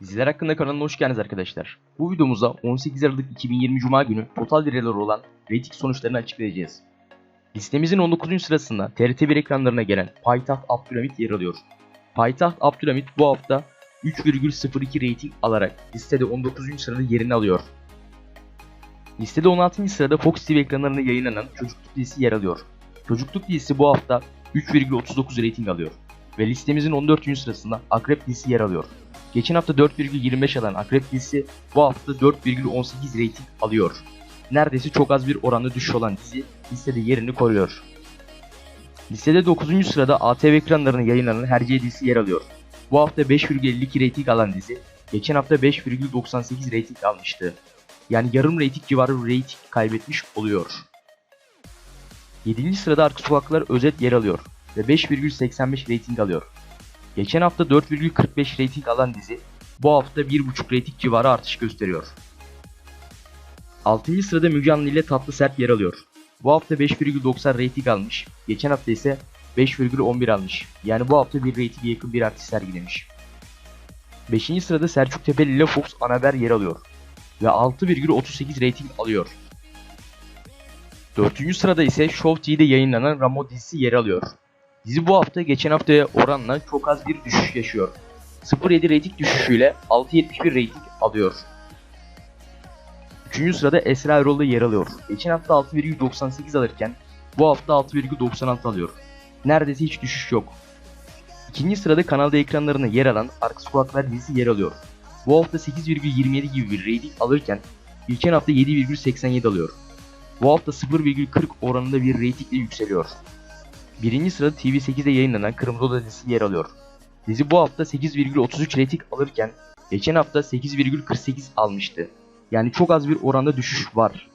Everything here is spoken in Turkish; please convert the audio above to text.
Diziler hakkında kanalına hoş geldiniz arkadaşlar. Bu videomuzda 18 Aralık 2020 Cuma günü total değerleri olan rating sonuçlarını açıklayacağız. Listemizin 19. sırasında TRT1 ekranlarına gelen Payitaht Abdülhamit yer alıyor. Payitaht Abdülhamit bu hafta 3,02 rating alarak listede 19. sırada yerini alıyor. Listede 16. sırada Fox TV ekranlarında yayınlanan Çocukluk dizisi yer alıyor. Çocukluk dizisi bu hafta 3,39 rating alıyor. Ve listemizin 14. sırasında Akrep dizisi yer alıyor. Geçen hafta 4,25 alan Akrep dizisi bu hafta 4,18 rating alıyor. Neredeyse çok az bir oranda düşüş olan dizi listede yerini koruyor. Listede 9. sırada ATV ekranlarına yayınlanan Hercai dizisi yer alıyor. Bu hafta 5,52 rating alan dizi, geçen hafta 5,98 rating almıştı. Yani yarım rating civarı bir rating kaybetmiş oluyor. 7. sırada Arka Sokaklar özet yer alıyor ve 5,85 rating alıyor. Geçen hafta 4,45 rating alan dizi bu hafta 1,5 rating civarı artış gösteriyor. 6. sırada Müge Anlı ile Tatlı Sert yer alıyor. Bu hafta 5,90 rating almış. Geçen hafta ise 5,11 almış. Yani bu hafta bir ratinge yakın bir artış sergilemiş. 5. sırada Selçuk Tepeli ile Fox Anaber yer alıyor. Ve 6,38 rating alıyor. 4. sırada ise Show TV'de yayınlanan Ramo dizisi yer alıyor. Dizi bu hafta geçen haftaya oranla çok az bir düşüş yaşıyor. 0.7 rating düşüşüyle 6.71 rating alıyor. 3. sırada Esra Erol'da yer alıyor. Geçen hafta 6,98 alırken bu hafta 6,96 alıyor. Neredeyse hiç düşüş yok. İkinci sırada kanalda ekranlarına yer alan Arka Sokaklar dizisi yer alıyor. Bu hafta 8,27 gibi bir rating alırken geçen hafta 7,87 alıyor. Bu hafta 0,40 oranında bir ratingle yükseliyor. Birinci sırada TV8'de yayınlanan Kırmızı Oda dizisi yer alıyor. Dizi bu hafta 8,33 rating alırken geçen hafta 8,48 almıştı. Yani çok az bir oranda düşüş var.